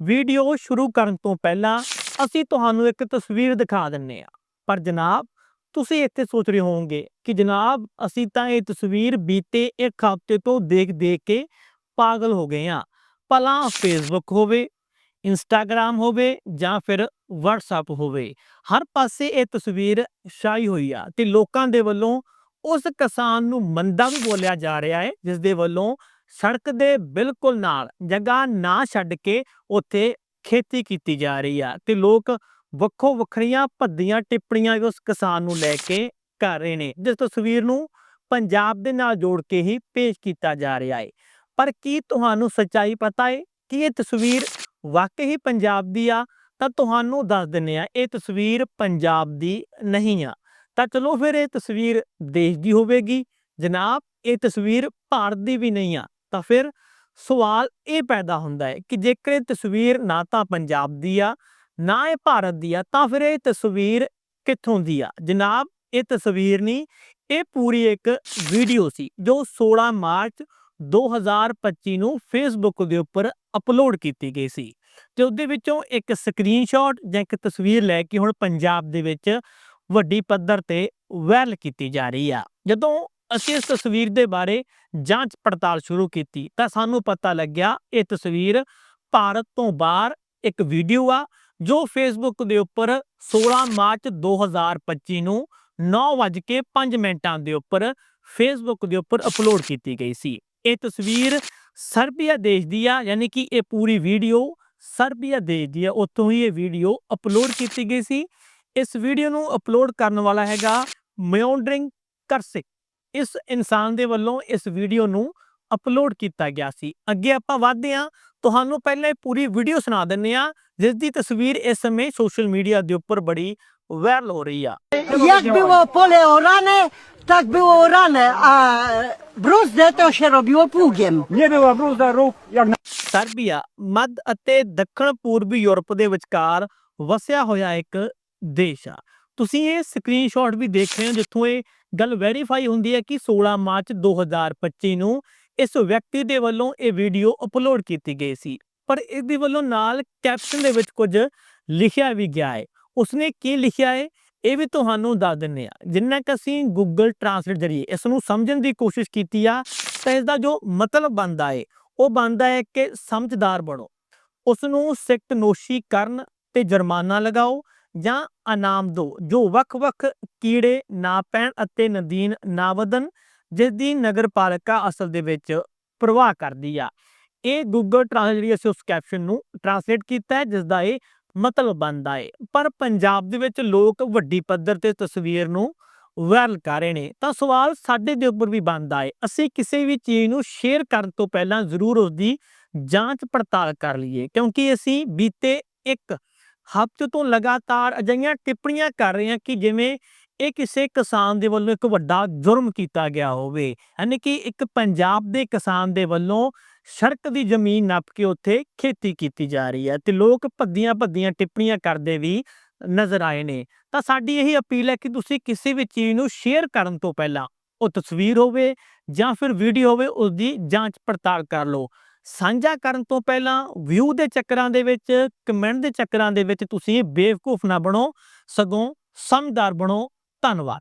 Video ਸ਼ੁਰੂ ਕਰਨ ਤੋਂ ਪਹਿਲਾਂ ਅਸੀਂ ਤੁਹਾਨੂੰ ਇੱਕ ਤਸਵੀਰ ਦਿਖਾ ਦਿੰਨੇ ਆ। ਪਰ ਜਨਾਬ, ਤੁਸੀਂ ਇੱਥੇ ਸੋਚ ਰਹੇ ਹੋਵੋਗੇ ਕਿ ਜਨਾਬ, ਅਸੀਂ ਤਾਂ ਇਹ ਤਸਵੀਰ ਬੀਤੇ ਇੱਕ ਹਫ਼ਤੇ ਤੋਂ ਦੇਖ ਦੇਖ ਕੇ ਪਾਗਲ ਹੋ ਗਏ ਆ ਭਲਾ ਫੇਸਬੁੱਕ ਹੋਵੇ ਇੰਸਟਾਗ੍ਰam ਹੋਵੇ ਜਾਂ ਫਿਰ WhatsApp ਹੋਵੇ, ਹਰ ਪਾਸੇ ਇਹ ਤਸਵੀਰ ਛਾਈ ਹੋਈ ਆ ਤੇ ਲੋਕਾਂ ਦੇ ਵੱਲੋਂ ਉਸ ਕਿਸਾਨ ਨੂੰ ਮੰਦਾ ਵੀ ਬੋਲਿਆ ਜਾ ਰਿਹਾ ਹੈ ਜਿਸ ਦੇ ਵੱਲੋਂ ਸੜਕ ਦੇ ਬਿਲਕੁਲ ਨਾਲ ਜਗ੍ਹਾ ਨਾ ਛੱਡ ਕੇ ਉੱਥੇ ਖੇਤੀ ਕੀਤੀ ਜਾ ਰਹੀ ਆ ਤੇ ਲੋਕ ਵੱਖੋ ਵੱਖਰੀਆਂ ਭੱਦੀਆਂ ਟਿੱਪਣੀਆਂ ਉਸ ਕਿਸਾਨ ਨੂੰ ਲੈ ਕੇ ਕਰ ਰਹੇ ਨੇ, ਜਿਸ ਤਸਵੀਰ ਨੂੰ ਪੰਜਾਬ ਦੇ ਨਾਲ ਜੋੜ ਕੇ ਹੀ ਪੇਸ਼ ਕੀਤਾ ਜਾ ਰਿਹਾ ਹੈ ਪਰ ਕੀ ਤੁਹਾਨੂੰ ਸੱਚਾਈ ਪਤਾ ਹੈ ਕਿ ਇਹ ਤਸਵੀਰ ਵਾਕਈ ਪੰਜਾਬ ਦੀ ਆ? ਤਾਂ ਤੁਹਾਨੂੰ ਦੱਸ ਦਿੰਨੇ ਆ ਇਹ ਤਸਵੀਰ ਪੰਜਾਬ ਦੀ ਨਹੀਂ ਆ। ਤਾਂ ਚਲੋ ਫਿਰ ਇਹ ਤਸਵੀਰ ਦੇਸ਼ ਦੀ ਹੋਵੇਗੀ। ਜਨਾਬ, ਇਹ ਤਸਵੀਰ ਭਾਰਤ ਦੀ ਵੀ ਨਹੀਂ ਆ। ਤਾਂ ਫਿਰ ਸਵਾਲ ਇਹ ਪੈਦਾ ਹੁੰਦਾ ਹੈ ਕਿ ਜੇਕਰ ਇਹ ਤਸਵੀਰ ਨਾ ਤਾਂ ਪੰਜਾਬ ਦੀ ਆ, ਨਾ ਇਹ ਭਾਰਤ ਦੀ ਆ, ਤਾਂ ਫਿਰ ਇਹ ਤਸਵੀਰ ਕਿੱਥੋਂ ਦੀ ਆ? ਜਨਾਬ, ਇਹ ਤਸਵੀਰ ਨਹੀਂ, ਇਹ ਪੂਰੀ ਇੱਕ ਵੀਡੀਓ ਸੀ ਜੋ 16 ਮਾਰਚ 2025 ਨੂੰ ਫੇਸਬੁੱਕ ਦੇ ਉੱਪਰ ਅਪਲੋਡ ਕੀਤੀ ਗਈ ਸੀ ਤੇ ਉਹਦੇ ਵਿੱਚੋਂ ਇੱਕ ਸਕਰੀਨਸ਼ਾਟ ਜਾਂ ਇੱਕ ਤਸਵੀਰ ਲੈ ਕੇ ਹੁਣ ਪੰਜਾਬ ਦੇ ਵਿੱਚ ਵੱਡੀ ਪੱਧਰ ਤੇ ਵਾਇਰਲ ਕੀਤੀ ਜਾ ਰਹੀ ਆ। ਜਦੋਂ ਅਸੀਂ ਇਸ ਤਸਵੀਰ ਦੇ ਬਾਰੇ ਜਾਂਚ ਪੜਤਾਲ ਸ਼ੁਰੂ ਕੀਤੀ ਤਾਂ ਸਾਨੂੰ ਪਤਾ ਲੱਗਿਆ ਇਹ ਤਸਵੀਰ ਭਾਰਤ ਤੋਂ ਬਾਹਰ ਇੱਕ ਵੀਡੀਓ ਆ, ਜੋ ਫੇਸਬੁੱਕ ਦੇ ਉੱਪਰ 16 ਮਾਰਚ 2025 ਨੂੰ 9:05 ਮਿੰਟਾਂ ਦੇ ਉੱਪਰ ਫੇਸਬੁੱਕ ਦੇ ਉੱਪਰ ਅਪਲੋਡ ਕੀਤੀ ਗਈ ਸੀ। ਇਹ ਤਸਵੀਰ ਸਰਬੀਆ ਦੇਸ਼ ਦੀ ਆ, ਯਾਨੀ ਕਿ ਇਹ ਪੂਰੀ ਵੀਡੀਓ ਸਰਬੀਆ ਦੇਸ਼ ਦੀ ਆ, ਉੱਥੋਂ ਹੀ ਇਹ ਵੀਡੀਓ ਅਪਲੋਡ ਕੀਤੀ ਗਈ ਸੀ। ਇਸ ਵੀਡੀਓ ਨੂੰ ਅਪਲੋਡ ਕਰਨ ਵਾਲਾ ਹੈਗਾ ਮਿਓਂਡਰਿੰਗ ਕਰਸਿਕ। ਇਸ ਇਨਸਾਨ ਦੇ ਵੱਲੋਂ ਇਸ ਵੀਡੀਓ ਨੂੰ ਅਪਲੋਡ ਕੀਤਾ ਗਿਆ ਸੀ। ਅੱਗੇ ਆਪਾਂ ਵਧਦੇ ਹਾਂ। ਤੁਹਾਨੂੰ ਪਹਿਲਾਂ ਇਹ ਪੂਰੀ ਵੀਡੀਓ ਸੁਣਾ ਦਿੰਨੇ ਆ ਜਿਸ ਦੀ ਤਸਵੀਰ ਇਸ ਸਮੇਂ ਸੋਸ਼ਲ ਮੀਡੀਆ ਦੇ ਉੱਪਰ ਬੜੀ ਵਾਇਰਲ ਹੋ ਰਹੀ ਆ। Jak było pole orane, tak było orane, a bruzdę to się robiło pługiem. Nie była bruzda rób jak na Serbia ਮੱਧ ਅਤੇ ਦੱਖਣ ਪੂਰਬੀ ਯੂਰਪ ਦੇ ਵਿਚਕਾਰ ਵਸਿਆ ਹੋਇਆ ਇੱਕ ਦੇਸ਼ ਆ। ਤੁਸੀਂ ਇਹ ਸਕਰੀਨਸ਼ਾਟ ਵੀ ਦੇਖ ਰਹੇ ਹੋ ਜਿੱਥੋਂ ਇਹ ਗੱਲ ਵੈਰੀਫਾਈ ਹੁੰਦੀ ਹੈ ਕਿ 16 ਮਾਰਚ 2025 ਨੂੰ ਇਸ ਵਿਅਕਤੀ ਦੇ ਵੱਲੋਂ ਇਹ ਵੀਡੀਓ ਅਪਲੋਡ ਕੀਤੀ ਗਈ ਸੀ। ਪਰ ਇਸ ਦੇ ਵੱਲੋਂ ਨਾਲ ਕੈਪਸ਼ਨ ਦੇ ਵਿੱਚ ਕੁਝ ਲਿਖਿਆ ਵੀ ਗਿਆ ਹੈ। ਉਸਨੇ ਕੀ ਲਿਖਿਆ ਹੈ? ਇਹ ਵੀ ਤੁਹਾਨੂੰ ਦੱਸ ਦਿੰਨੇ ਆ ਜਿੰਨਾ ਕਿ ਅਸੀਂ ਗੂਗਲ ਟ੍ਰਾਂਸਲੇਟ ਜਰੀਏ ਇਸ ਨੂੰ ਸਮਝਣ ਦੀ ਕੋਸ਼ਿਸ਼ ਕੀਤੀ ਆ, ਤਾਂ ਇਸ ਦਾ ਜੋ ਮਤਲਬ ਬਣਦਾ ਹੈ, ਉਹ ਬਣਦਾ ਹੈ ਕਿ ਸਮਝਦਾਰ ਬਣੋ। ਉਸ ਨੂੰ ਸਿਕਟ ਨੋਸ਼ੀ ਕਰਨ ਤੇ ਜੁਰਮਾਨਾ ਲਗਾਓ। ਜਾਂ ਅਨਾਮ ਦੋ, ਜੋ ਵੱਖ-ਵੱਖ ਕੀੜੇ ਨਾ ਪੈਣ ਅਤੇ ਨਦੀਨ ਨਾ ਵਧਣ ਜਿਸ ਦੀ ਨਗਰਪਾਲਿਕਾ ਅਸਲ ਦੇ ਵਿੱਚ ਪ੍ਰਵਾਹ ਕਰਦੀ ਆ। ਇਹ ਗੂਗਲ ਟ੍ਰਾਂਸਲੇਟ ਜਿਹੜੀ ਅਸੀਂ ਉਸ ਕੈਪਸ਼ਨ ਨੂੰ ਟ੍ਰਾਂਸਲੇਟ ਕੀਤਾ ਹੈ ਜਿਸ ਦਾ ਇਹ ਮਤਲਬ ਬਣਦਾ ਹੈ ਪਰ ਪੰਜਾਬ ਦੇ ਵਿੱਚ ਲੋਕ ਵੱਡੀ ਪੱਧਰ ਤੇ ਤਸਵੀਰ ਨੂੰ ਵਾਇਰਲ ਕਰ ਰਹੇ ਨੇ। ਤਾਂ ਸਵਾਲ ਸਾਡੇ ਦੇ ਉੱਪਰ ਵੀ ਬਣਦਾ ਹੈ ਅਸੀਂ ਕਿਸੇ ਵੀ ਚੀਜ਼ ਨੂੰ ਸ਼ੇਅਰ ਕਰਨ ਤੋਂ ਪਹਿਲਾਂ ਜ਼ਰੂਰ ਉਸ ਦੀ ਜਾਂਚ ਪੜਤਾਲ ਕਰ ਲਈਏ, ਕਿਉਂਕਿ ਅਸੀਂ ਬੀਤੇ ਇੱਕ ਹਫ਼ਤੇ ਤੋਂ ਲਗਾਤਾਰ ਅਜਿਹੀਆਂ ਟਿੱਪਣੀਆਂ ਕਰ ਰਹੇ ਹਾਂ ਕਿ ਜਿਵੇਂ ਇਹ ਕਿਸੇ ਕਿਸਾਨ ਦੇ ਵੱਲੋਂ ਇੱਕ ਵੱਡਾ ਜੁਰਮ ਕੀਤਾ ਗਿਆ ਹੋਵੇ। ਯਾਨੀ ਕਿ ਇੱਕ ਪੰਜਾਬ ਦੇ ਕਿਸਾਨ ਦੇ ਵੱਲੋਂ ਸੜਕ ਦੀ ਜ਼ਮੀਨ ਨੱਪ ਕੇ ਉੱਥੇ ਖੇਤੀ ਕੀਤੀ ਜਾ ਰਹੀ ਹੈ ਤੇ ਲੋਕ ਭੱਦੀਆਂ ਭੱਦੀਆਂ ਟਿੱਪਣੀਆਂ ਕਰਦੇ ਵੀ ਨਜ਼ਰ ਆਏ ਨੇ। ਤਾਂ ਸਾਡੀ ਇਹੀ ਅਪੀਲ ਹੈ ਕਿ ਤੁਸੀਂ ਕਿਸੇ ਵੀ ਚੀਜ਼ ਨੂੰ ਸ਼ੇਅਰ ਕਰਨ ਤੋਂ ਪਹਿਲਾਂ ਉਹ ਤਸਵੀਰ ਹੋਵੇ ਜਾਂ ਫਿਰ ਵੀਡੀਓ ਹੋਵੇ ਉਸ ਦੀ ਜਾਂਚ ਪੜਤਾਲ ਕਰ ਲਓ। ਸਾਂਝਾ ਕਰਨ ਤੋਂ ਪਹਿਲਾਂ ਵਿਊ ਦੇ ਚੱਕਰਾਂ ਦੇ ਵਿੱਚ, ਕਮੈਂਟ ਦੇ ਚੱਕਰਾਂ ਦੇ ਵਿੱਚ ਤੁਸੀਂ ਬੇਵਕੂਫ ਨਾ ਬਣੋ, ਸਗੋਂ ਸਮਝਦਾਰ ਬਣੋ। ਧੰਨਵਾਦ।